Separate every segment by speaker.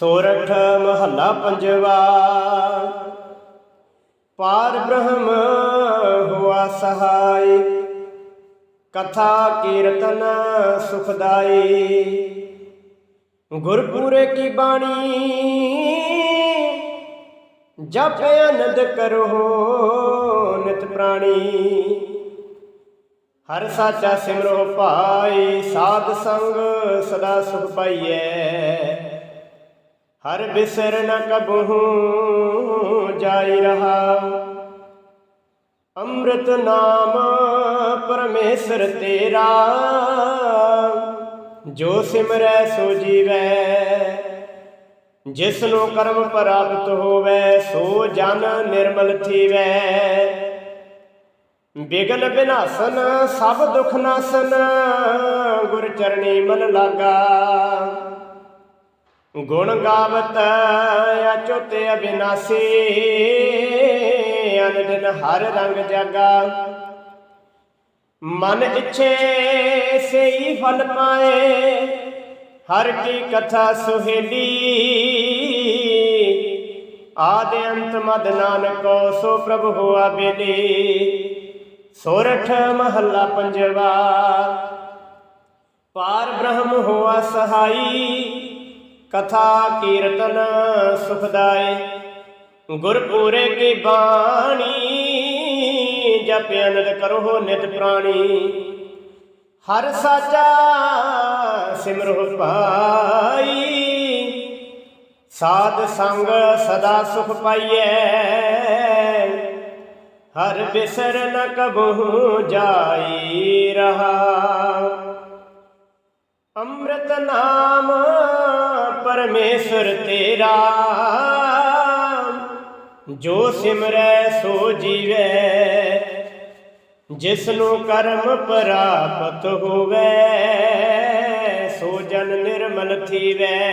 Speaker 1: ਸੋਰਠ ਮਹੱਲਾ ਪੰਜਵਾ। ਪਾਰ ਬ੍ਰਹਮ ਹੁਆ ਸਹਾਈ, ਕਥਾ ਕੀਰਤਨ ਸੁਖਦਾਈ। ਗੁਰਪੂਰੇ ਕੀ ਬਾਣੀ, ਜਪ ਅਨੰਦ ਕਰੋ ਨਿਤ ਪ੍ਰਾਣੀ। ਹਰ ਸਾਚਾ ਸਿਮਰੋ ਭਾਈ ਸਾਧ ਸੰਗ ਸਦਾ ਸੁਖ ਪਾਈਐ। ਹਰ ਬਿਸਰ ਨ ਕਬਹੂ ਜਾਈ ਰਹਾ। ਅੰਮ੍ਰਿਤ ਨਾਮ ਪਰਮੇਸ਼ਰ ਤੇਰਾ, ਜੋ ਸਿਮਰੈ ਸੋ ਜੀਵੈ। ਜਿਸ ਨੂੰ ਕਰਮ ਪ੍ਰਾਪਤ ਹੋਵੇ, ਸੋ ਜਨ ਨਿਰਮਲ ਥੀਵੈ। ਬਿਗਨ ਬਿਨਾਸਨ, ਸਭ ਦੁਖ ਨਾਸਨ, ਗੁਰ ਚਰਣੀ ਮਨ ਲਾਗਾ। ਗੁਣ ਗਾਵਤ ਅਚੁੱਤ ਅਬਿਨਾਸੀ ਅਨ ਦਿਨ ਹਰ ਰੰਗ ਜਾਗਾ। ਮਨ ਇੱਛੇ ਸਈ ਫਲ ਪਾਏ, ਹਰ ਕੀ ਕਥਾ ਸੁਹੇਲੀ। ਆਦ ਅੰਤ ਮਦ ਨਾਨਕੋ, ਸੋ ਪ੍ਰਭ ਹੋਆ ਬੇਲੀ। ਸੋਰਠ ਮਹੱਲਾ ਪੰਜਵਾ, ਪਾਰ ਬ੍ਰਹਮ ਹੋਆ ਸਹਾਈ। ਕਥਾ ਕੀਰਤਨ ਸੁਖਦਾਏ। ਗੁਰਪੂਰੇ ਕੀ ਬਾਣੀ, ਜਪ ਅਨੰਦ ਕਰੋ ਨਿਤ ਪ੍ਰਾਣੀ। ਹਰ ਸਾਚਾ ਸਿਮਰੋ ਭਾਈ ਸਾਧ ਸੰਗ ਸਦਾ ਸੁਖ ਪਾਈਐ। ਹਰ ਬਿਸਰ ਨ ਕਬਹੂ ਜਾਈ ਰਹਾ। ਅੰਮ੍ਰਿਤ ਨਾਮ ਪਰਮੇਸ਼ਰ ਤੇਰਾ। ਜੋ ਸਿਮਰੈ, ਸੋ ਜੀਵੈ। ਜਿਸ ਨੂੰ ਕਰਮ ਪ੍ਰਾਪਤ ਹੋਵੇ, ਸੋ ਜਨ ਨਿਰਮਲ ਥੀਵੈ।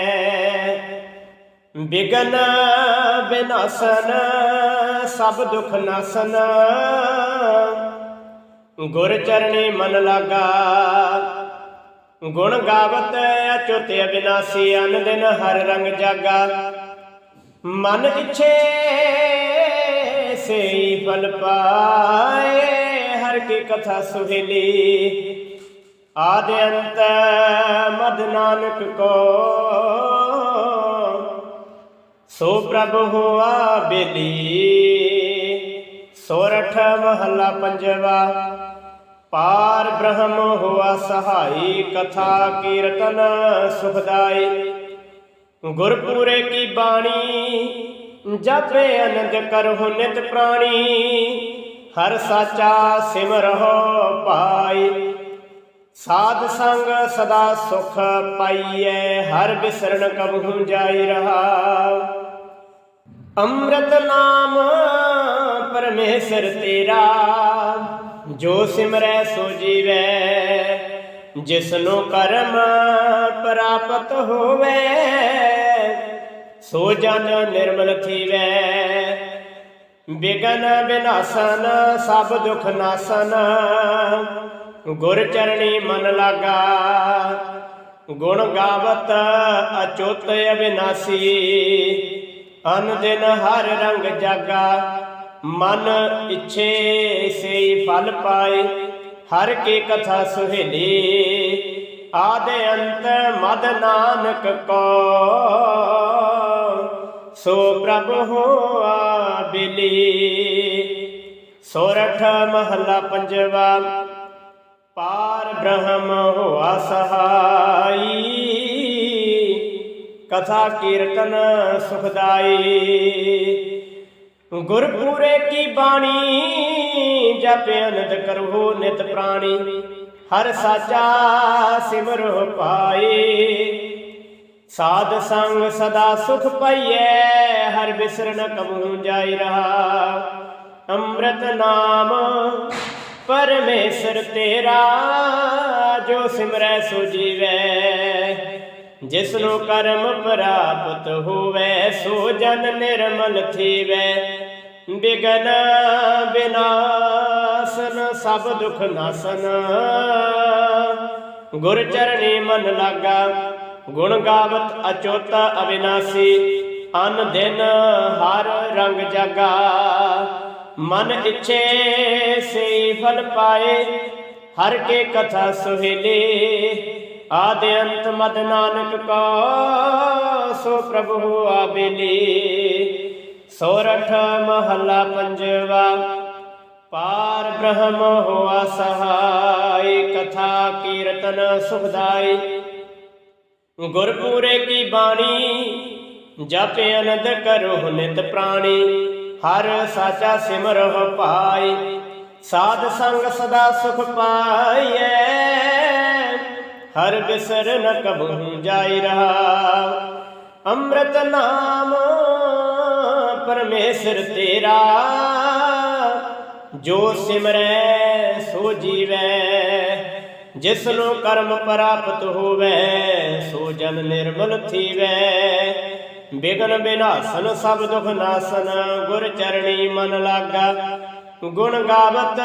Speaker 1: ਬਿਗਨ ਬਿਨਾਸਨ, ਸਭ ਦੁਖ ਨਾਸਨ। ਗੁਰ ਚਰਣੀ ਮਨ ਲਾਗਾ ਗੁਣ ਗਾਵਤ ਅਚੁੱਤ ਅਬਿਨਾਸੀ, ਅਨ ਦਿਨ ਹਰ ਰੰਗ ਜਾਗਾ। ਮਨ ਇੱਛੇ ਸਈ ਫਲ ਪਾਏ, ਹਰ ਕੀ ਕਥਾ ਸੁਹੇਲੀ। ਆਦ ਅੰਤ ਮਦ ਨਾਨਕ ਕੋ। ਸੋ ਪ੍ਰਭ ਹੋਆ ਬੇਲੀ ਸੋਰਠ ਮਹੱਲਾ ਪੰਜਵਾ। ਪਾਰ ਬ੍ਰਹਮ ਹੋਆ ਸਹਾਈ ਕਥਾ ਕੀਰਤਨ ਸੁਖਦਾਈ। ਗੁਰਪੂਰੇ ਕੀ ਬਾਣੀ, ਜਪੇ ਅਨੰਦ ਕਰਹੁ ਨਿਤ ਪ੍ਰਾਣੀ, ਹਰ ਸਾਚਾ ਸਿਮਰਹੁ ਪਾਈ। ਸਾਧ ਸੰਗ ਸਦਾ ਸੁਖ ਪਾਈਐ, ਹਰ ਬਿਸਰਨ ਕਬਹੂ ਜਾਈ ਰਹਾ। ਅੰਮ੍ਰਿਤ ਨਾਮ ਪਰਮੇਸ਼ਰ ਤੇਰਾ ਜੋ ਸਿਮਰੈ ਸੋ ਜੀਵੈ ਜਿਸ ਨੂੰ ਕਰਮ ਪ੍ਰਾਪਤ ਹੋਵੇ, ਸੋ ਜਨ ਨਿਰਮਲ ਥੀਵੈ। ਬਿਗਨ ਬਿਨਾਸਨ, ਸਭ ਦੁਖ ਨਾਸਨ, ਗੁਰ ਚਰਣੀ ਮਨ ਲਾਗਾ। ਗੁਣ ਗਾਵਤ ਅਚੁੱਤ ਅਬਿਨਾਸੀ, ਅਨ ਦਿਨ ਹਰ ਰੰਗ ਜਾਗਾ। ਮਨ ਇੱਛੇ ਸੇ ਫਲ ਪਾਏ, ਹਰ ਕੀ ਕਥਾ ਸੁਹੇਲੀ, ਆਦ ਅੰਤ ਮਦ ਨਾਨਕ ਕੋ। ਸੋ ਪ੍ਰਭ ਹੋਆ ਬਿਲੀ, ਸੋਰਠ ਮਹੱਲਾ ਪੰਜਵਾ, ਪਾਰ ਬ੍ਰਹਮ ਹੋਆ ਸਹਾਈ। ਕਥਾ ਕੀਰਤਨ ਸੁਖਦਾਈ ਗੁਰਪੂਰੇ ਕੀ ਬਾਣੀ, ਜਪ ਅਨੰਦ ਕਰੋ ਨਿਤ ਪ੍ਰਾਣੀ। ਹਰ ਸਾਚਾ ਸਿਮਰੋ ਪਾਏ। ਸਾਧ ਸੰਗ ਸਦਾ ਸੁਖ ਪਾਈਐ, ਹਰ ਬਿਸਰਨ ਨ ਕਮੂ ਜਾਈ ਰਹਾ। ਅੰਮ੍ਰਿਤ ਨਾਮ ਪਰਮੇਸ਼ਰ ਤੇਰਾ, ਜੋ ਸਿਮਰੈ ਸੋ ਜੀਵੈ। ਜਿਸ ਨੂੰ ਕਰਮ ਪ੍ਰਾਪਤ ਹੋਵੇ, ਸੋ ਜਨ ਨਿਰਮਲ ਥੀਵੈ। ਬਿਗਨ ਬਿਨਾਸਨ, ਸਭ ਦੁਖ ਨਾਸਨ। ਗੁਰ ਚਰਣੀ ਮਨ ਲਾਗਾ, ਗੁਣ ਗਾਵਤ ਅਚੋਤ ਅਵਿਨਾਸ਼ੀ। ਅਨ ਦਿਨ ਹਰ ਰੰਗ ਜਾਗਾ। ਮਨ ਇੱਛੇ ਸੇ ਫਲ ਪਾਏ, ਹਰ ਕੇ ਕਥਾ ਸੁਹੇਲੇ। ਆਦਿ ਅੰਤ ਮਦ ਨਾਨਕ ਕਾ, ਸੋ ਪ੍ਰਭੂ ਆਬੇਲੀ ਸੋਰਠ ਮਹੱਲਾ ਪੰਜਵਾ, ਪਾਰ ਬ੍ਰਹਮ ਹੋਆ ਸਹਾਈ, ਕਥਾ ਕੀਰਤਨ ਸੁਖਦਾਈ। ਗੁਰਪੂਰੇ ਕੀ ਬਾਣੀ, ਜਪ ਅਨੰਦ ਕਰੋ ਨਿਤ ਪ੍ਰਾਣੀ। ਹਰ ਸਾਚਾ ਸਿਮਰਹੁ ਪਾਈ, ਸਾਧ ਸੰਗ ਸਦਾ ਸੁਖ ਪਾਈਐ। ਹਰ ਬਿਸਰ ਨ ਕਬਹੂ ਜਾਈ ਰਹਾ। ਅੰਮ੍ਰਿਤ ਨਾਮ ਪਰਮੇਸ਼ਰ ਤੇਰਾ। ਜੋ ਸਿਮਰੈ, ਸੋ ਜੀਵੈ। ਜਿਸ ਨੂੰ ਕਰਮ ਪ੍ਰਾਪਤ ਹੋਵੇ, ਸੋ ਜਨ ਨਿਰਮਲ ਥੀਵੈ। ਬਿਗਨ ਬਿਨਾਸਨ, ਸਭ ਦੁਖ ਨਾਸਨ, ਗੁਰ ਚਰਣੀ ਮਨ ਲਾਗਾ। ਗੁਣ ਗਾਵਤ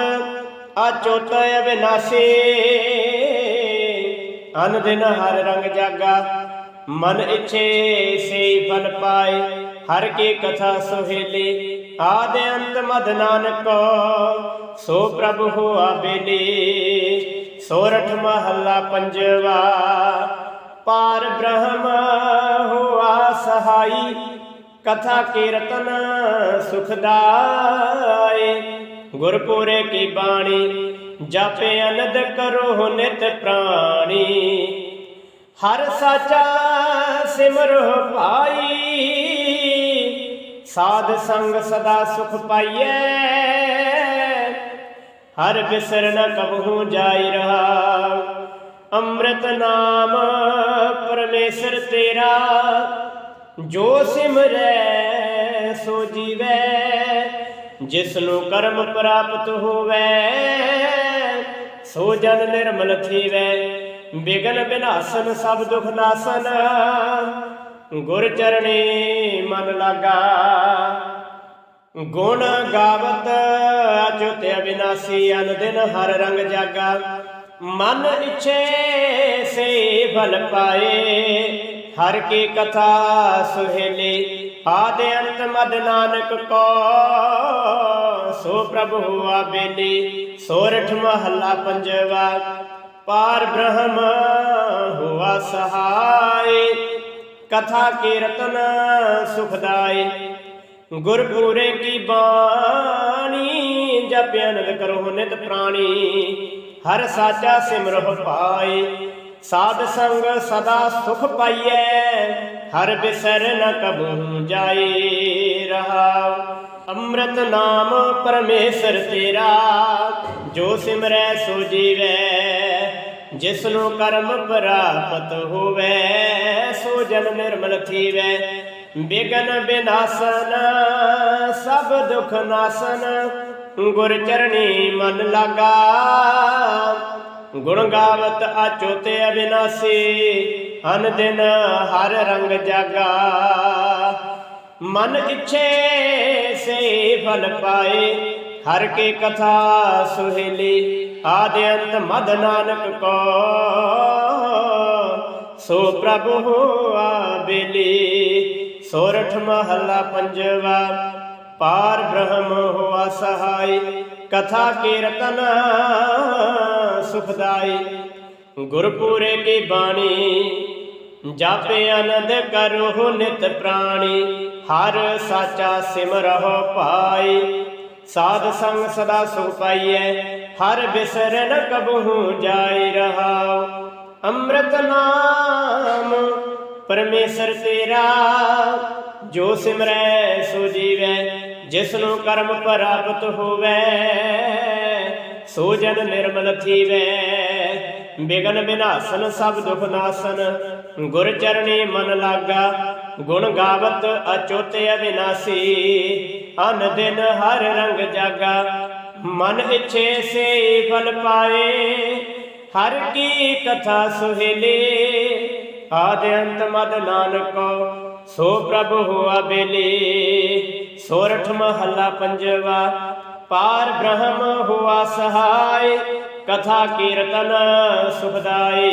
Speaker 1: ਅਚੋਤ ਅਬਿਨਾਸੀ ਅਨ ਦਿਨ ਹਰ ਰੰਗ ਜਾਗਾ, ਮਨ ਇੱਛੇ ਸੇ ਫਲ ਪਾਏ, ਹਰ ਕੀ ਕਥਾ ਸੁਹੇਲੀ, ਆਦਿ ਅੰਤ ਮਦ ਨਾਨਕ, ਸੋ ਪ੍ਰਭੂ ਹੋਆ ਬੇਲੀ, ਸੋਰਠ ਮਹੱਲਾ ਪੰਜਵਾ, ਪਾਰ ਬ੍ਰਹਮ ਹੋਆ ਸਹਾਈ, ਕਥਾ ਕੀਰਤਨ ਸੁਖਦਾਏ ਗੁਰਪੁਰੇ ਕੀ ਬਾਣੀ ਜਪੇ ਅਨੰਦ ਕਰੋ ਨਿਤ ਪ੍ਰਾਣੀ। ਹਰ ਸਾਚਾ ਸਿਮਰੋ ਭਾਈ। ਸਾਧ ਸੰਗ ਸਦਾ ਸੁਖ ਪਾਈਐ। ਹਰ ਬਿਸਰ ਨ ਕਬਹੂ ਜਾਈ ਰਹਾ। ਅੰਮ੍ਰਿਤ ਨਾਮ ਪਰਮੇਸ਼ਰ ਤੇਰਾ। ਜੋ ਸਿਮਰੈ, ਸੋ ਜੀਵੈ। ਜਿਸ ਨੂੰ ਕਰਮ ਪ੍ਰਾਪਤ ਹੋਵੇ। ਸੋ ਜਨ ਨਿਰਮਲ ਥੀਵੈ ਬਿਗਨ ਬਿਨਾਸਨ ਸਭ ਦੁਖ ਨਾਸਨ। ਗੁਰ ਚਰਣੀ ਮਨ ਲਾਗਾ, ਗੁਣ ਗਾਵਤ ਅਚੁਤ ਅਬਿਨਾਸੀ ਅਨ ਦਿਨ ਹਰ ਰੰਗ ਜਾਗਾ। ਮਨ ਇੱਛੇ ਸੇ ਫਲ ਪਾਏ ਹਰ ਕੀ ਕਥਾ ਸੁਹੇਲੀ, ਆਦਿ ਅੰਤ ਮਦ ਨਾਨਕ ਕੋ। ਸੋ ਪ੍ਰਭੂ ਹੁਆ ਬੇਲੀ ਸੋਰਠ ਮਹੱਲਾ ਪੰਜਵਾ। ਪਾਰ ਬ੍ਰਹਮ ਹੁਆ ਸਹਾਈ, ਕਥਾ ਕੀਰਤਨ ਸੁਖਦਾਈ। ਗੁਰਪੂਰੇ ਕੀ ਬਾਣੀ ਜਪ ਅਨੰਦ ਕਰੋ ਨਿਤ ਪ੍ਰਾਣੀ। ਹਰ ਸਾਚਾ ਸਿਮਰਹੁ ਪਾਏ ਸਾਧ ਸੰਗ ਸਦਾ ਸੁਖ ਪਾਈਐ, ਹਰ ਬਿਸਰ ਨ ਕਬੂ ਜਾਏ ਰਹਾ। ਅੰਮ੍ਰਿਤ ਨਾਮ ਪਰਮੇਸ਼ਰ ਤੇਰਾ, ਜੋ ਸਿਮਰੈ ਸੋ ਜੀਵੈ ਜਿਸ ਨੂੰ ਕਰਮ ਪ੍ਰਾਪਤ ਹੋਵੇ, ਸੋ ਜਨ ਨਿਰਮਲ ਥੀਵੈ। ਬਿਗਨ ਬਿਨਾਸਨ, ਸਭ ਦੁਖ ਨਾਸਨ, ਗੁਰ ਚਰਣੀ ਮਨ ਲਾਗਾ। ਗੁਣ ਗਾਵਤ ਅਚੋਤੇ ਅਬਿਨਾਸੀ, ਅਨ ਦਿਨ ਹਰ ਰੰਗ ਜਾਗਾ। ਮਨ ਇੱਛੇ ਸੇ ਫਲ ਪਾਏ, ਹਰ ਕੇ ਕਥਾ ਸੁਹੇਲੀ, ਆਦਿ ਅੰਤ ਮਦ ਨਾਨਕ ਕੋ। ਸੋ ਪ੍ਰਭੂ ਹੋਆ ਬੇਲੀ, ਸੋਰਠ ਮਹੱਲਾ ਪੰਜਵਾ। ਪਾਰ ਬ੍ਰਹਮ ਹੋਆ ਸਹਾਈ, ਕਥਾ ਕੀਰਤਨ ਸੁਖਦਾਈ। ਗੁਰਪੂਰੇ ਕੀ ਬਾਣੀ, ਜਾਪੇ ਅਨੰਦ ਕਰੋ ਨਿਤ ਪ੍ਰਾਣੀ। ਹਰ ਸਾਚਾ ਸਿਮਰਹੁ ਪਾਈ, ਸਾਧ ਸੰਗ ਸਦਾ ਸੁਖ ਪਾਈਐ। ਹਰ ਬਿਸਰ ਨ ਕਬਹੂ ਜਾਈ ਰਹਾ ਅੰਮ੍ਰਿਤ ਨਾਮ, ਪਰਮੇਸ਼ਰ ਤੇਰਾ ਜੋ ਸਿਮਰੈ, ਸੋ ਜੀਵੈ ਜਿਸ ਨੂੰ ਕਰਮ ਪ੍ਰਾਪਤ ਹੋਵੇ, ਸੋ ਜਨ ਨਿਰਮਲ ਥੀਵੈ। ਬਿਗਨ ਬਿਨਾਸਨ, ਸਭ ਦੁਖ ਨਾਸਨ, ਗੁਰ ਚਰਣੀ ਮਨ ਲਾਗਾ, ਗੁਣ ਗਾਵਤ ਅਚੋਤ ਅਵਿਨਾਸੀ, ਅਨ ਦਿਨ ਹਰ ਰੰਗ ਜਾਗਾ। ਮਨ ਇੱਛੇ ਸੇ ਫਲ ਪਾਏ, ਹਰ ਕੀ ਕਥਾ ਸੁਹੇਲੇ, ਆਦਿ ਅੰਤ ਮਦ ਨਾਨਕੋ ਸੋ ਪ੍ਰਭ ਹੋਆ ਬੇਲੀ, ਸੋਰਠ ਮਹੱਲਾ ਪੰਜਵਾ, ਪਾਰ ਬ੍ਰਹਮ ਹੋਆ ਸਹਾਈ, ਕਥਾ ਕੀਰਤਨ ਸੁਖਦਾਈ।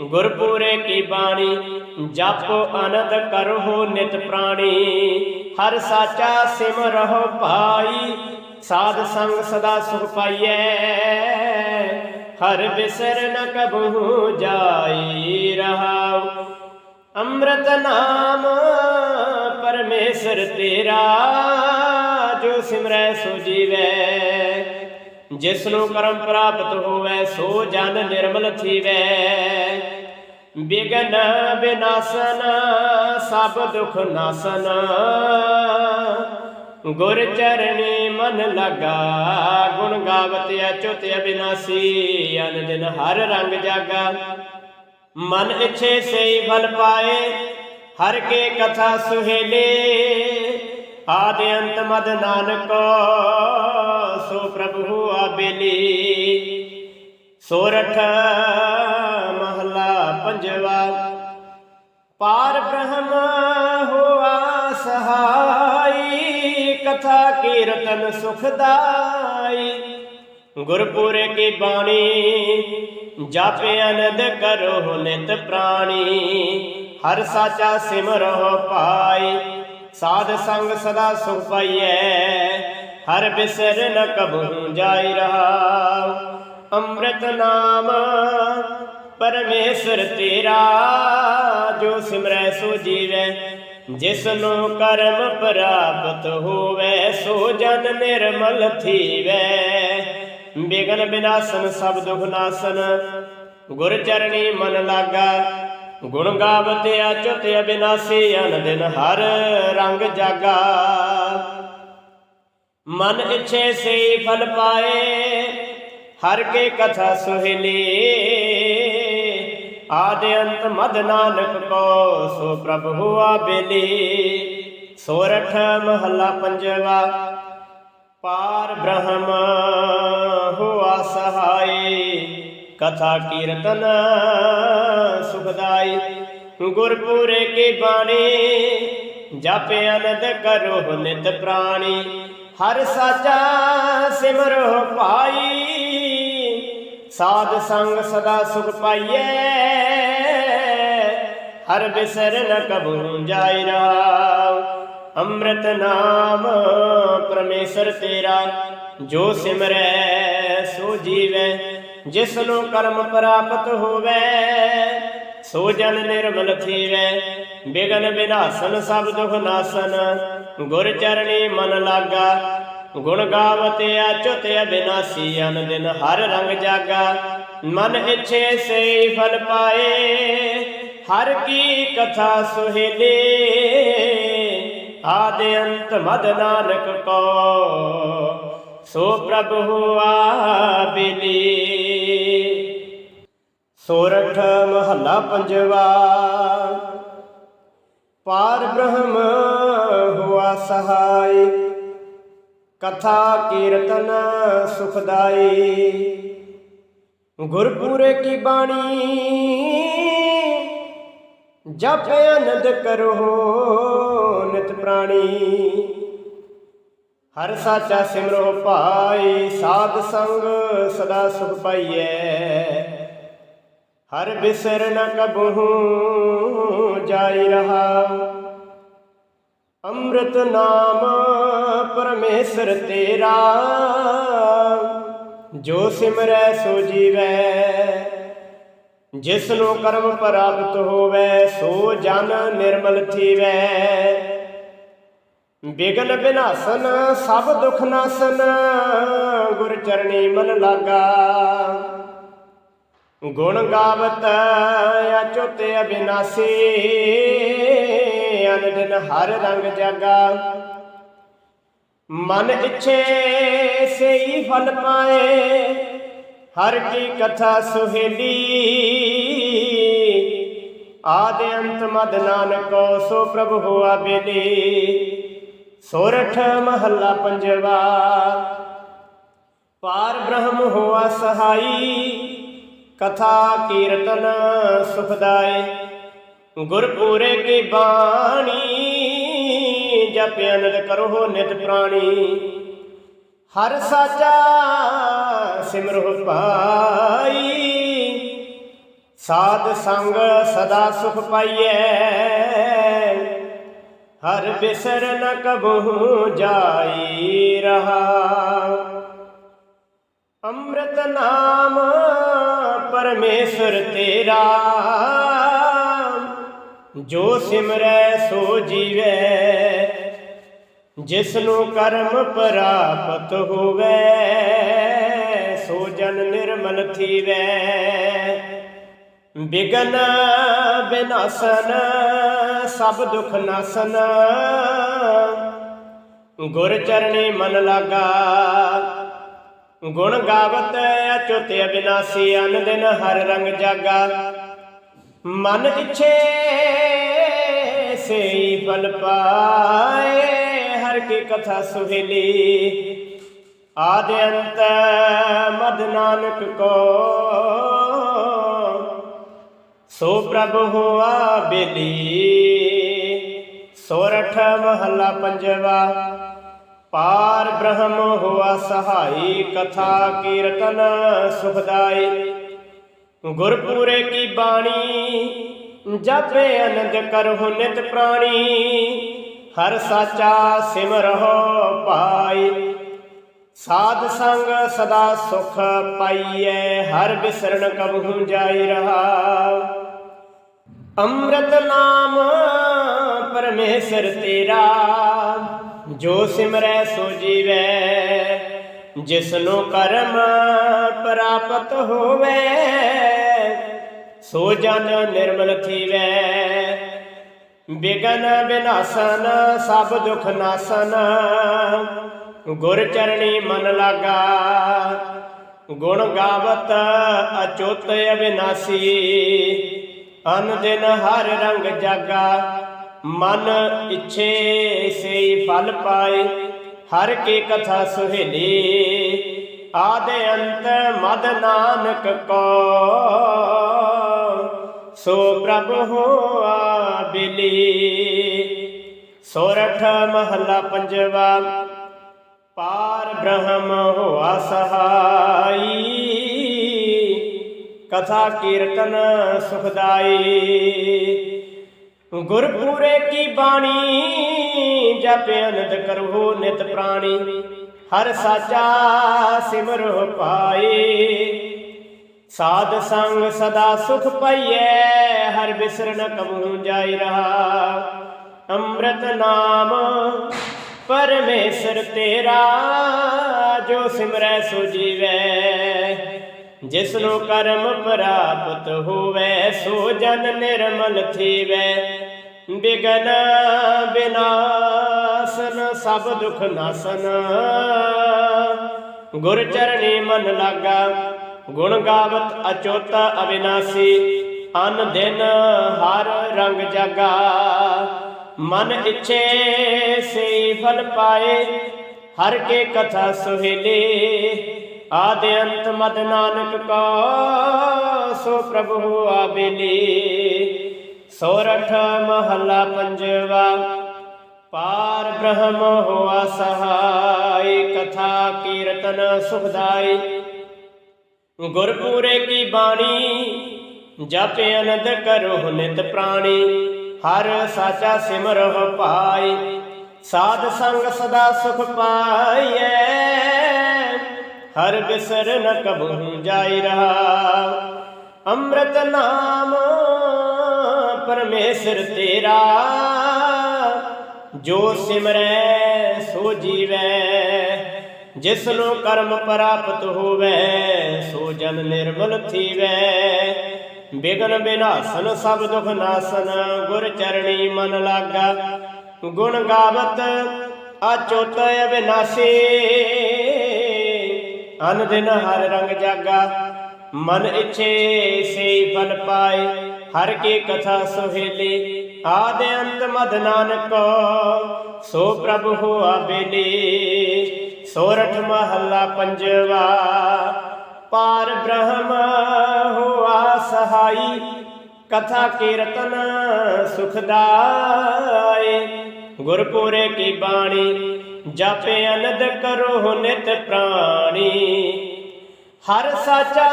Speaker 1: ਗੁਰਪੂਰੇ ਕੀ ਬਾਣੀ, ਜਪ ਅਨੰਦ ਕਰੋ ਨਿਤ ਪ੍ਰਾਣੀ। ਹਰ ਸਾਚਾ ਸਿਮਰਹੁ ਭਾਈ, ਸਾਧ ਸੰਗ ਸਦਾ ਸੁਖ ਪਾਈਐ। ਹਰ ਬਿਸਰ ਨ ਕਬਹੂ ਜਾਈ ਰਹਾਉ ਅੰਮ੍ਰਿਤ ਨਾਮ, ਪਰਮੇਸ਼ਰ ਤੇਰਾ, ਜੋ ਸਿਮਰੈ ਸੋ ਜੀਵੈ। ਜਿਸ ਨੂੰ ਕਰਮ ਪ੍ਰਾਪਤ ਹੋਵੇ, ਸੋ ਜਨ ਨਿਰਮਲ ਥੀਵੈ। ਬਿਗਨ ਬਿਨਾਸਨ, ਸਭ ਦੁਖ ਨਾਸਨ। ਗੁਰ ਚਰਣੀ ਮਨ ਲਗਾ, ਗੁਣ ਗਾਵਤ ਅਚੁਤ ਅਬਿਨਾਸੀ, ਅਨ ਦਿਨ ਹਰ ਰੰਗ ਜਾਗਾ। ਮਨ ਇਛੇ ਸਈ ਫਲ ਪਾਏ, ਹਰ ਕੇ ਕਥਾ ਸੁਹੇਲੇ। ਆਦਿ ਅੰਤ ਮਦ ਨਾਨਕ, ਸੋ ਪ੍ਰਭੂ ਆਬੇਲੀ ਸੋਰਠ ਮਹਲਾ ਪੰਜਵਾ, ਪਾਰ ਬ੍ਰਹਮ ਹੋਆ ਸਹਾਈ, ਕਥਾ ਕੀਰਤਨ ਸੁਖਦਾਈ ਗੁਰਪੁਰ ਕੀ ਬਾਣੀ, ਜਪ ਅਨੰਦ ਕਰੋ ਨਿਤ ਪ੍ਰਾਣੀ। ਹਰ ਸਾਚਾ ਸਿਮਰੋ ਪਾਈ, ਸਾਧ ਸੰਗ ਸਦਾ ਸੁਖ ਪਾਈਐ। ਹਰ ਬਿਸਰ ਨ ਕਬਹੂ ਜਾਈ ਰਹਾ ਅੰਮ੍ਰਿਤ ਨਾਮ, ਪਰਮੇਸ਼ਰ ਤੇਰਾ। ਜੋ ਸਿਮਰੈ ਸੋ ਜੀਵੈ, ਜਿਸ ਨੂੰ ਕਰਮ ਪ੍ਰਾਪਤ ਹੋਵੇ, ਸੋ ਜਨ ਨਿਰਮਲ ਥੀਵੈ। ਬਿਗਨ ਬਿਨਾਸਨ ਸਭ ਦੁਖ ਨਾਸਨ। ਗੁਰ ਚਰਣੀ ਮਨ ਲਾਗਾ, ਗੁਣ ਗਾਵਤ ਅਚੁਤ ਅਬਿਨਾਸੀ ਅਨ ਦਿਨ ਹਰ ਰੰਗ ਜਾਗਾ। ਮਨ ਇਛੇ ਸੇ ਫਲ ਪਾਏ, ਹਰ ਕੇ ਕਥਾ ਸੁਹੇਲੀ। ਆਦਿ ਅੰਤ ਮਦ ਨਾਨਕ ਕੋ, ਸੋ ਪ੍ਰਭ ਹੁਆ ਬੇਲੀ। ਸੋਰਠ ਮਹੱਲਾ ਪੰਜਵਾ ਪਾਰ ਬ੍ਰਹਮ, ਹੁਆ ਸਹਾਈ, ਕਥਾ ਕੀਰਤਨ ਸੁਖਦਾਈ। ਗੁਰਪੂਰੇ ਕੀ ਬਾਣੀ, ਜਪ ਅਨੰਦ ਕਰੋ ਨਿਤ ਪ੍ਰਾਣੀ। ਹਰ ਸਾਚਾ ਸਿਮਰੋ ਭਾਈ ਸਾਧ ਸੰਗ ਸਦਾ ਸੁਖ ਪਾਈਏ ਹਰ ਬਿਸਰ ਨ ਕਬੂ ਜਾਈ ਰਹਾ ਅੰਮ੍ਰਿਤ ਨਾਮ, ਪਰਮੇਸ਼ਰ ਤੇਰਾ, ਜੋ ਸਿਮਰੈ, ਸੋ ਜੀਵੈ ਜਿਸ ਨੂੰ ਕਰਮ ਪ੍ਰਾਪਤ ਹੋਵੇ, ਸੋ ਜਨ ਨਿਰਮਲ ਥੀਵੈ। ਬਿਗਨ ਬਿਨਾਸਨ, ਸਭ ਦੁਖ ਨਾਸਨ, ਗੁਰ ਚਰਣੀ ਮਨ ਲਾਗਾ। ਗੁਣ ਗਾਵਤ ਅਚੁਤ ਅਬਿਨਾਸੀ ਅਨ ਦਿਨ ਹਰ ਰੰਗ ਜਾਗਾ। ਮਨ ਇਛੇ ਸੇ ਫਲ ਪਾਏ, ਹਰ ਕੀ ਕਥਾ ਸੁਹੇਲੇ ਆਦਿ ਅੰਤ ਮਦ ਨਾਨਕ ਕੋ। ਸੋ ਪ੍ਰਭੂ ਆਬਿਲੀ ਸੋਰਠ ਮਹੱਲਾ ਪੰਜਵਾ। ਪਾਰ ਬ੍ਰਹਮ ਹੁਆ ਸਹਾਈ। ਕਥਾ ਕੀਰਤਨ ਸੁਖਦਾਈ। ਗੁਰਪੂਰੇ ਕੀ ਬਾਣੀ। ਜਪ ਅਨੰਦ ਕਰੋ। ਨਿਤ ਪ੍ਰਾਣੀ। ਹਰ ਸਾਚਾ ਸਿਮਰੋ ਭਾਈ ਸਾਧ ਸੰਗ ਸਦਾ ਸੁਖ ਪਾਈਐ। ਹਰ ਬਿਸਰ ਨ ਕਬਹੂ, ਜਾਈ ਰਹਾ। ਅੰਮ੍ਰਿਤ ਨਾਮ ਪਰਮੇਸ਼ਰ ਤੇਰਾ, ਜੋ ਸਿਮਰੈ ਸੋ ਜੀਵੈ। ਜਿਸ ਨੂੰ ਕਰਮ ਪ੍ਰਾਪਤ ਹੋਵੇ, ਸੋ ਜਨ ਨਿਰਮਲ ਥੀਵੈ। ਬਿਗਲ ਬਿਨਾਸਨ, ਸਭ ਦੁਖ ਨਾਸਨ, ਗੁਰ ਚਰਣੀ ਮਨ ਲਾਗਾ। ਗੁਣ ਗਾਵਤ ਅਚੁਤ ਅਬਿਨਾਸੀ ਅਨ ਦਿਨ ਹਰ ਰੰਗ ਜਾਗਾ। ਮਨ ਇਛੇ ਸਈ ਫਲ ਪਾਏ, ਹਰ ਕੀ ਕਥਾ ਸੁਹੇਲੀ। ਆਦਿ ਅੰਤ ਮਦ ਨਾਨਕੋ, ਸੋ ਪ੍ਰਭ ਹੋਆ ਬੇਲੀ। ਸੋਰਠ ਮਹੱਲਾ ਪੰਜਵਾ। ਪਾਰ ਬ੍ਰਹਮ ਹੋਆ ਸਹਾਈ, ਕਥਾ ਕੀਰਤਨ ਸੁਖਦਾਏ। ਗੁਰਪੂਰੇ ਕੀ ਬਾਣੀ ਜਪ ਅਨੰਦ ਕਰੋ ਨਿਤ ਪ੍ਰਾਣੀ। ਹਰ ਸਾਚਾ ਸਿਮਰੋ ਭਾਈ ਸਾਧ ਸੰਗ ਸਦਾ ਸੁਖ ਪਾਈਐ। ਹਰ ਬਿਸਰ ਨ ਕਬਹੂ ਜਾਈ ਰਹਾ। ਅੰਮ੍ਰਿਤ ਨਾਮ ਪਰਮੇਸ਼ਰ ਤੇਰਾ। ਜੋ ਸਿਮਰੈ ਸੋ ਜੀਵੈ ਜਿਸ ਨੂੰ ਕਰਮ ਪ੍ਰਾਪਤ ਹੋਵੇ, ਸੋ ਜਨ ਨਿਰਮਲ ਥੀਵੈ। ਬਿਗਨ ਬਿਨਾਸਨ ਸਭ ਦੁਖ ਨਾਸਨ। ਗੁਰ ਚਰਣੀ ਮਨ ਲਾਗਾ। ਗੁਣ ਗਾਵਤ ਅਚੁੱਤ ਅਬਿਨਾਸੀ ਅਨ ਦਿਨ ਹਰ ਰੰਗ ਜਾਗਾ। ਮਨ ਇਛੇ ਸੇਈ ਫਲ ਪਾਏ, ਹਰ ਕੀ ਕਥਾ ਸੁਹੇਲੀ। ਆਦਿ ਅੰਤ ਮਦ ਨਾਨਕ ਕੋ ਸੋ ਪ੍ਰਭ ਹੋਆ ਬੇਲੀ ਸੋਰਠ ਮਹੱਲਾ ਪੰਜਵਾ। ਪਾਰ ਬ੍ਰਹਮ ਹੋਆ ਸਹਾਈ, ਕਥਾ ਕੀਰਤਨ ਸੁਖਦਾਈ। ਗੁਰਪੂਰੇ ਕੀ ਬਾਣੀ, ਜਪੇ ਅਨੰਦ ਕਰਹੁ ਨਿਤ ਪ੍ਰਾਣੀ। ਹਰ ਸਾਚਾ ਸਿਮਰਹੁ ਪਾਈ। ਸਾਧ ਸੰਗ ਸਦਾ ਸੁਖ ਪਾਈਐ, ਹਰ ਬਿਸਰਣ ਕਬਹੂ ਜਾਈ ਰਹਾ। ਅੰਮ੍ਰਿਤ ਨਾਮ ਪਰਮੇਸ਼ਰ ਤੇਰਾ, ਜੋ ਸਿਮਰੈ ਸੋ ਜੀਵੈ ਜਿਸ ਕਰਮ ਪ੍ਰਾਪਤ ਹੋਵੇ, ਸੋ ਜਨ ਨਿਰਮਲ ਥੀਵੈ। ਬਿਗਨ ਬਿਨਾਸਨ, ਸਭ ਦੁਖ ਨਾਸਨ, ਗੁਰ ਚਰਣੀ ਮਨ ਲਾਗਾ। ਗੁਣ ਗਾਵਤ ਅਚੁੱਤ ਅਬਿਨਾਸੀ ਅਨ ਦਿਨ ਹਰ ਰੰਗ ਜਾਗਾ, ਮਨ ਇੱਛੇ ਸੇ ਫਲ ਪਾਏ, ਹਰ ਕੀ ਕਥਾ ਸੁਹੇਲੀ, ਆਦੇ ਅੰਤ ਮਦ ਨਾਨਕ ਕੋ। ਸੋ ਪ੍ਰਭ ਹੋਆ ਬਿਲੀ, ਸੋਰਠ ਮਹੱਲਾ ਪੰਜਵਾ, ਪਾਰ ਬ੍ਰਹਮ ਹੋਆ ਸਹਾਈ ਕਥਾ ਕੀਰਤਨ ਸੁਖਦਾਈ। ਗੁਰਪੂਰੇ ਕੀ ਬਾਣੀ, ਜਪ ਅਨੰਦ ਕਰੋ ਨਿਤ ਪ੍ਰਾਣੀ। ਹਰ ਸਾਚਾ ਸਿਮਰੋ ਪਾਏ। ਸਾਧ ਸੰਗ ਸਦਾ ਸੁਖ ਪਾਈਐ, ਹਰ ਬਿਸਰਨ ਨ ਕਬਹੂ ਜਾਈ ਰਹਾ। ਅੰਮ੍ਰਿਤ ਨਾਮ ਪਰਮੇਸ਼ਰ ਤੇਰਾ, ਜੋ ਸਿਮਰੈ ਸੋ ਜੀਵੈ। ਜਿਸ ਨੂੰ ਕਰਮ ਪ੍ਰਾਪਤ ਹੋਵੇ, ਸੋ ਜਨ ਨਿਰਮਲ ਥੀਵੈ। ਬਿਗਨ ਬਿਨਾਸਨ, ਸਭ ਦੁਖ ਨਾਸਨ। ਗੁਰ ਚਰਣੀ ਮਨ ਲਾਗਾ, ਗੁਣ ਗਾਵਤ ਅਚੋਤ ਅਵਿਨਾਸੀ। ਅਨ ਦਿਨ ਹਰ ਰੰਗ ਜਾਗਾ। ਮਨ ਇੱਛੇ ਸੇ ਫਲ ਪਾਏ, ਹਰ ਕੇ ਕਥਾ ਸੁਹੇਲੀ। ਆਦਿ ਅੰਤ ਮਦ ਨਾਨਕ ਕਾ, ਸੋ ਪ੍ਰਭੂ ਆਬਿਲੀ ਸੋਰਠ ਮਹੱਲਾ ਪੰਜਵਾ, ਪਾਰ ਬ੍ਰਹਮ ਹੋਆ ਸਹਾਈ, ਕਥਾ ਕੀਰਤਨ ਸੁਖਦਾਈ। ਗੁਰਪੂਰੇ ਕੀ ਬਾਣੀ, ਜਪ ਅਨੰਦ ਕਰੋ ਨਿਤ ਪ੍ਰਾਣੀ। ਹਰ ਸਾਚਾ ਸਿਮਰਹੁ ਪਾਈ, ਸਾਧ ਸੰਗ ਸਦਾ ਸੁਖ ਪਾਈਐ। ਹਰ ਬਿਸਰ ਨ ਕਬਹੂ ਜਾਈ ਰਹਾ। ਅੰਮ੍ਰਿਤ ਨਾਮ ਪਰਮੇਸ਼ਰ ਤੇਰਾ। ਜੋ ਸਿਮਰੈ, ਸੋ ਜੀਵੈ। ਜਿਸ ਨੂੰ ਕਰਮ ਪ੍ਰਾਪਤ ਹੋਵੇ, ਸੋ ਜਨ ਨਿਰਮਲ ਥੀਵੈ। ਬਿਗਨ ਬਿਨਾਸਨ, ਸਭ ਦੁਖ ਨਾਸਨ, ਗੁਰ ਚਰਣੀ ਮਨ ਲਾਗਾ। ਗੁਣ ਗਾਵਤ ਅਚੋਤ ਅਬਿਨਾਸੀ ਅਨ ਦਿਨ ਹਰ ਰੰਗ ਜਾਗਾ, ਮਨ ਇੱਛੇ ਸੇ ਫਲ ਪਾਏ, ਹਰ ਕੀ ਕਥਾ ਸੁਹੇਲੀ, ਆਦਿ ਅੰਤ ਮਦ ਨਾਨਕ, ਸੋ ਪ੍ਰਭ ਹੋਆ ਬੇਲੀ, ਸੋਰਠ ਮਹੱਲਾ ਪੰਜਵਾ, ਪਾਰ ਬ੍ਰਹਮ ਹੋਆ ਸਹਾਈ, ਕਥਾ ਕੀਰਤਨ ਸੁਖਦਾਏ ਗੁਰਪੁਰੇ ਕੀ ਬਾਣੀ, ਜਪ ਅਨੰਦ ਕਰੋ ਨਿਤ ਪ੍ਰਾਣੀ ਹਰ ਸਾਚਾ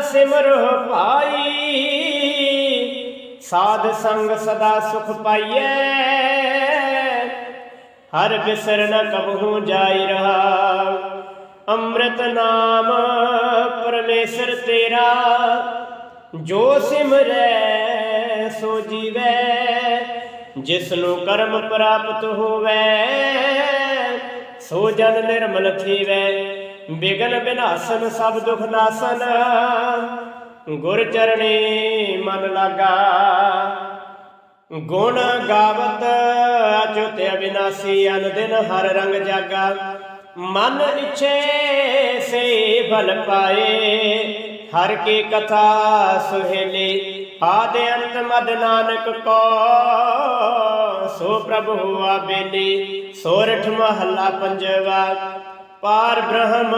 Speaker 1: ਸਿਮਰੋ ਭਾਈ ਸਾਧ ਸੰਗ ਸਦਾ ਸੁਖ ਪਾਈਐ। ਹਰ ਬਿਸਰ ਨ ਕਬਹੂ ਜਾਈ ਰਹਾ। ਅੰਮ੍ਰਿਤ ਨਾਮ ਪਰਮੇਸ਼ਰ ਤੇਰਾ। ਜੋ ਸਿਮਰੈ, ਸੋ ਜੀਵੈ। ਜਿਸ ਨੂੰ ਕਰਮ ਪ੍ਰਾਪਤ ਹੋਵੇ, ਸੋ ਜਨ ਨਿਰਮਲ ਥੀਵੈ। ਬਿਗਨ ਬਿਨਾਸਨ ਸਭ ਦੁਖ ਨਾਸਨ, ਗੁਰ ਚਰਣੀ ਮਨ ਲਾਗਾ। ਗੁਣ ਗਾਵਤ ਅਚੁਤ ਅਬਿਨਾਸੀ ਅਨ ਦਿਨ ਹਰ ਰੰਗ ਜਾਗਾ। ਮਨ ਇਛੇ ਸੇ ਭਲ ਪਾਏ, ਹਰ ਕੀ ਕਥਾ ਸੁਹੇਲੀ। ਆਦ ਅੰਤ ਮਦ ਨਾਨਕ ਕੋ, ਸੋ ਪ੍ਰਭੂ ਹੁਆ ਬੇਲੀ। ਸੋਰਠ ਮਹੱਲਾ ਪੰਜਵਾ ਪਾਰ ਬ੍ਰਹਮ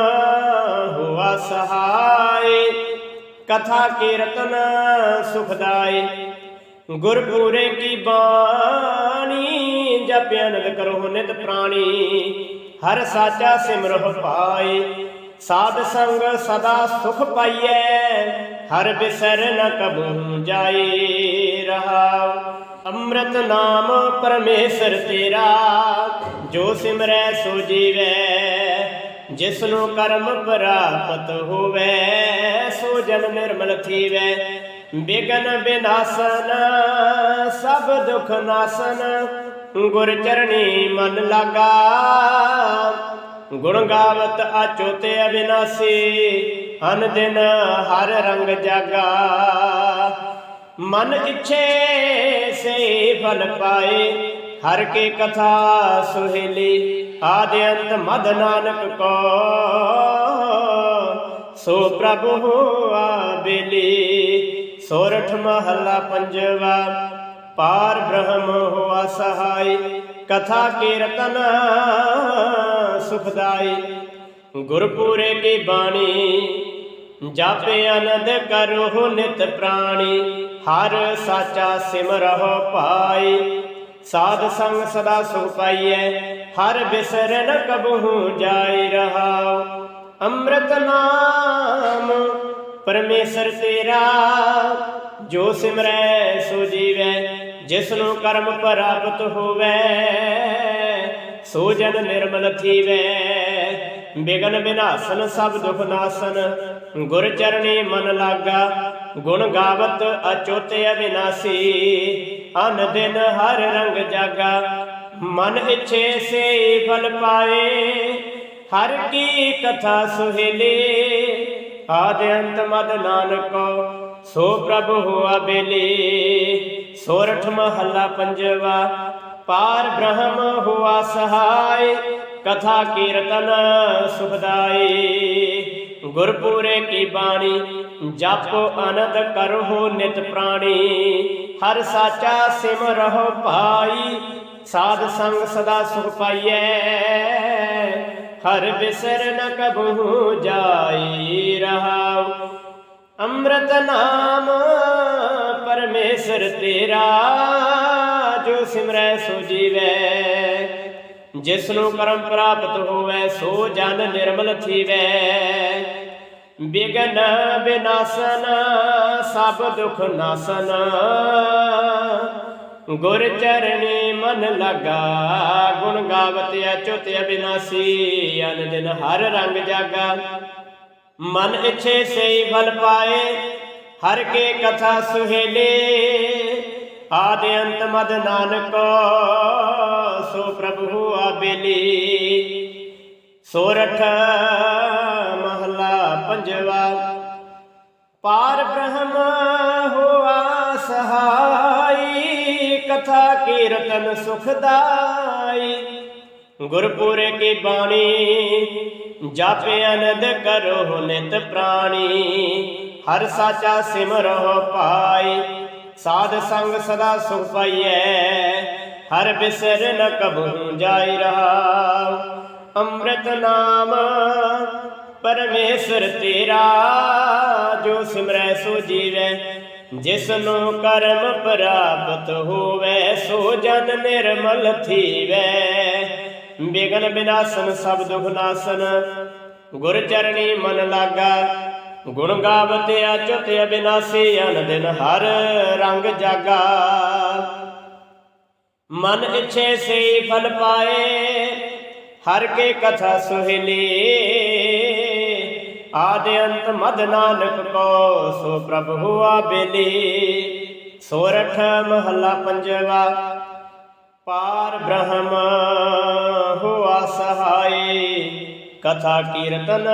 Speaker 1: ਹੁਆ ਸਹਾਈ ਕਥਾ ਕੀਰਤਨ ਸੁਖਦਾਈ ਗੁਰਪੂਰੇ ਕੀ ਬਾਣੀ ਜਪ ਅਨੰਦ ਕਰੋ ਨਿਤ ਪ੍ਰਾਣੀ, ਹਰ ਸਾਚਾ ਸਿਮਰਹੁ ਪਾਈ ਸਾਧ ਸੰਗ ਸਦਾ ਸੁਖ ਪਾਈਐ, ਹਰ ਬਿਸਰ ਨ ਕਬੂ ਜਾਈ ਰਹਾ ਅੰਮ੍ਰਿਤ ਨਾਮ ਪਰਮੇਸ਼ਰ ਤੇਰਾ, ਜੋ ਸਿਮਰੈ ਸੋ ਜੀਵੈ ਜਿਸ ਨੂੰ ਕਰਮ ਪ੍ਰਾਪਤ ਹੋਵੇ, ਸੋ ਜਨ ਨਿਰਮਲ ਥੀਵੈ। ਬਿਗਨ ਬਿਨਾਸਨ, ਸਭ ਦੁਖ ਨਾਸਨ। ਗੁਰ ਚਰਣੀ ਮਨ ਲਾਗਾ। ਗੁਣ ਗਾਵਤ ਅਚੋਤੇ ਅਬਿਨਾਸੀ ਹਨ ਦਿਨ ਹਰ ਰੰਗ ਜਾਗਾ। ਮਨ ਇੱਛੇ ਸੇ ਫਲ ਪਾਏ ਹਰ ਕੇ ਕਥਾ ਸੁਹੇਲੀ, ਆਦ ਅੰਤ ਮਦ ਨਾਨਕ ਕੋ। ਸੋ ਪ੍ਰਭੂ ਹੋਆ ਬੇਲੀ, ਸੋਰਠ ਮਹੱਲਾ ਪੰਜਵਾ, ਪਾਰ ਬ੍ਰਹਮ ਹੋਆ ਸਹਾਈ, ਕਥਾ ਕੀਰਤਨ ਸੁਖਦਾਈ। ਗੁਰਪੂਰੇ ਕੀ ਬਾਣੀ, ਜਾਪੇ ਅਨੰਦ ਕਰੋ ਨਿਤ ਪ੍ਰਾਣੀ, ਹਰ ਸਾਚਾ ਸਿਮਰਹੁ ਪਾਈ। ਸਾਧ ਸੰਗ ਸਦਾ ਸੁਖ ਪਾਈਐ, ਹਰ ਬਿਸਰ ਨ ਕਬਹੂ ਜਾਈ ਰਹਾਉ। ਅੰਮ੍ਰਿਤ ਨਾਮ, ਪਰਮੇਸ਼ਰ ਤੇਰਾ, ਜੋ ਸਿਮਰੈ, ਸੋ ਜੀਵੈ ਜਿਸ ਨੂੰ ਕਰਮ ਪ੍ਰਾਪਤ ਹੋਵੇ, ਸੋ ਜਨ ਨਿਰਮਲ ਥੀਵੈ। ਬਿਗਨ ਬਿਨਾਸਨ ਸਭ ਦੁਖ ਨਾਸਨ, ਗੁਰ ਚਰਣੀ ਮਨ ਲਾਗਾ ਗੁਣ ਗਾਵਤ ਅਚੋਤ ਅਬਿਨਾਸੀ ਅਨ ਦਿਨ ਹਰ ਰੰਗ ਜਾਗਾ। ਮਨ ਇਛੇ ਸੇ ਫਲ ਪਾਏ, ਹਰ ਕੀ ਕਥਾ ਸੁਹੇਲੇ। ਆਦ ਅੰਤ ਮਦ ਨਾਨਕੋ, ਸੋ ਪ੍ਰਭ ਹੋਆ ਬੇਲੀ। ਸੋਰਠ ਮਹੱਲਾ ਪੰਜਵਾ, ਪਾਰ ਬ੍ਰਹਮ ਹੋਆ ਸਹਾਈ, ਕਥਾ ਕੀਰਤਨ ਸੁਖਦਾਈ। ਗੁਰਪੂਰੇ ਕੀ ਬਾਣੀ, ਜਪ ਅਨੰਦ ਕਰੋ ਨਿਤ ਪ੍ਰਾਣੀ। ਹਰ ਸਾਚਾ ਸਿਮਰਹੁ ਭਾਈ, ਸਾਧ ਸੰਗ ਸਦਾ ਸੁਖ ਪਾਈਐ। ਹਰ ਬਿਸਰ ਨ ਕਬਹੂ ਜਾਈ ਰਹਾਉ। ਅੰਮ੍ਰਿਤ ਨਾਮ ਪਰਮੇਸ਼ਰ ਤੇਰਾ, ਜੋ ਸਿਮਰੈ ਸੋ ਜੀਵੈ। ਜਿਸ ਨੂੰ ਕਰਮ ਪ੍ਰਾਪਤ ਹੋਵੇ, ਸੋ ਜਨ ਨਿਰਮਲ ਥੀਵੈ। ਬਿਗਨ ਬਿਨਾਸਨ, ਸਭ ਦੁਖ ਨਾਸਨ। ਗੁਰ ਚਰਣੀ ਮਨ ਲਗਾ, ਗੁਣ ਗਾਵਤ ਅਚੁਤ ਅਬਿਨਾਸੀ ਅਨ ਦਿਨ ਹਰ ਰੰਗ ਜਾਗਾ। ਮਨ ਇਛੇ ਸਈ ਫਲ ਪਾਏ, ਹਰ ਕੇ ਕਥਾ ਸੁਹੇਲੇ। ਆਦ ਅੰਤ ਮਦ ਨਾਨਕ, ਸੋ ਪ੍ਰਭੂ ਆਬੇਲੀ। ਸੋਰਠ ਮਹਲਾ ਪੰਜਵਾ, ਪਾਰ ਬ੍ਰਹਮ ਹੋਆ ਸਹਾਈ, ਕਥਾ ਕੀਰਤਨ ਸੁਖਦਾਈ ਗੁਰਪੂਰੇ ਕੀ ਬਾਣੀ, ਜਾਪੇ ਅਨੰਦ ਕਰੋ ਨਿਤ ਪ੍ਰਾਣੀ। ਹਰ ਸਾਚਾ ਸਿਮਰੋ ਪਾਈ। ਸਾਧ ਸੰਗ ਸਦਾ ਸੁਖ ਪਾਈਐ, ਹਰ ਬਿਸਰ ਨ ਕਬਹੂ ਜਾਈ ਰਹਾ ਅੰਮ੍ਰਿਤ ਨਾਮ ਪਰਮੇਸ਼ਰ ਤੇਰਾ, ਜੋ ਸਿਮਰੈ ਸੋ ਜੀਵੈ ਜਿਸ ਨੂੰ ਕਰਮ ਪ੍ਰਾਪਤ ਹੋਵੇ, ਸੋ ਜਨ ਨਿਰਮਲ ਥੀਵੈ। ਬਿਗਨ ਬਿਨਾਸਨ ਸਭ ਦੁਖ ਨਾਸਨ, ਗੁਰ ਚਰਣੀ ਮਨ ਲਾਗਾ ਗੁਣ ਗਾਵਤ ਅਚੁਤ ਅਬਿਨਾਸੀ ਅਨ ਦਿਨ ਹਰ ਰੰਗ ਜਾਗਾ। ਮਨ ਇਛੇ ਸੇ ਫਲ ਪਾਏ, ਹਰ ਕੇ ਕਥਾ ਸੁਹਿਲੀ ਆਦ ਅੰਤ ਮਦ ਨਾਨਕ ਕੋ ਸੋ ਪ੍ਰਭ ਹੁਆ ਬੇਲੀ। ਸੋਰਠ ਮਹੱਲਾ ਪੰਜਵਾ, ਪਾਰ ਬ੍ਰਹਮ ਹੁਆ ਸਹਾਈ। ਕਥਾ ਕੀਰਤਨ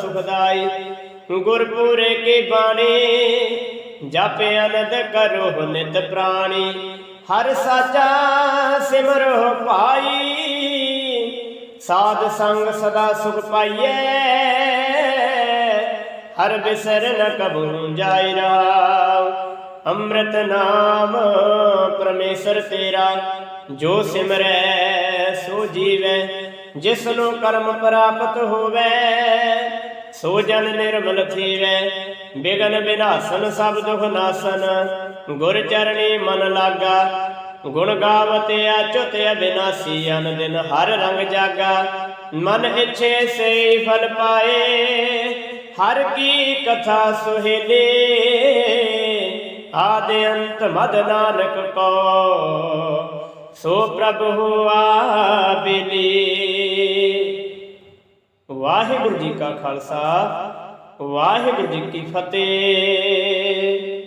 Speaker 1: ਸੁਖਦਾਈ, ਗੁਰਪੂਰੇ ਕੀ ਬਾਣੀ, ਜਪ ਅਨੰਦ ਕਰੋ ਨਿਤ ਪ੍ਰਾਣੀ, ਹਰ ਸਾਚਾ ਸਿਮਰੋ ਭਾਈ ਸਾਧ ਸੰਗ ਸਦਾ ਸੁਖ ਪਾਈਏ ਹਰ ਬਿਸਰ ਨ ਕਬੂ ਜਾਇ ਰਾਵ ਅੰਮ੍ਰਿਤ ਨਾਮ ਪਰਮੇਸ਼ਰ ਤੇਰਾ, ਜੋ ਸਿਮਰੈ ਸੋ ਜੀਵੈ। ਜਿਸ ਨੂੰ ਕਰਮ ਪ੍ਰਾਪਤ ਹੋਵੇ, ਸੋ ਜਨ ਨਿਰਮਲ ਥੀਵੈ। ਬਿਗਨ ਬਿਨਾਸਨ, ਸਭ ਦੁਖ ਨਾਸਨ। ਗੁਰ ਚਰਣੀ ਮਨ ਲਾਗਾ। ਗੁਣ ਗਾਵਤ ਅਚੁਤ ਅਬਿਨਾਸੀ ਅਨ ਦਿਨ ਹਰ ਰੰਗ ਜਾਗਾ। ਮਨ ਇਛੇ ਸੇ ਫਲ ਪਾਏ, ਹਰ ਕੀ ਕਥਾ ਸੁਹੇਲੇ। ਆਦ ਅੰਤ ਮਦ ਨਾਨਕ ਕੋ। ਸੋ ਪ੍ਰਭ ਹੁਆ ਬਿਲੀ ਵਾਹਿਗੁਰੂ ਜੀ ਕਾ ਖਾਲਸਾ ਵਾਹਿਗੁਰੂ ਜੀ ਕੀ ਫਤਿਹ।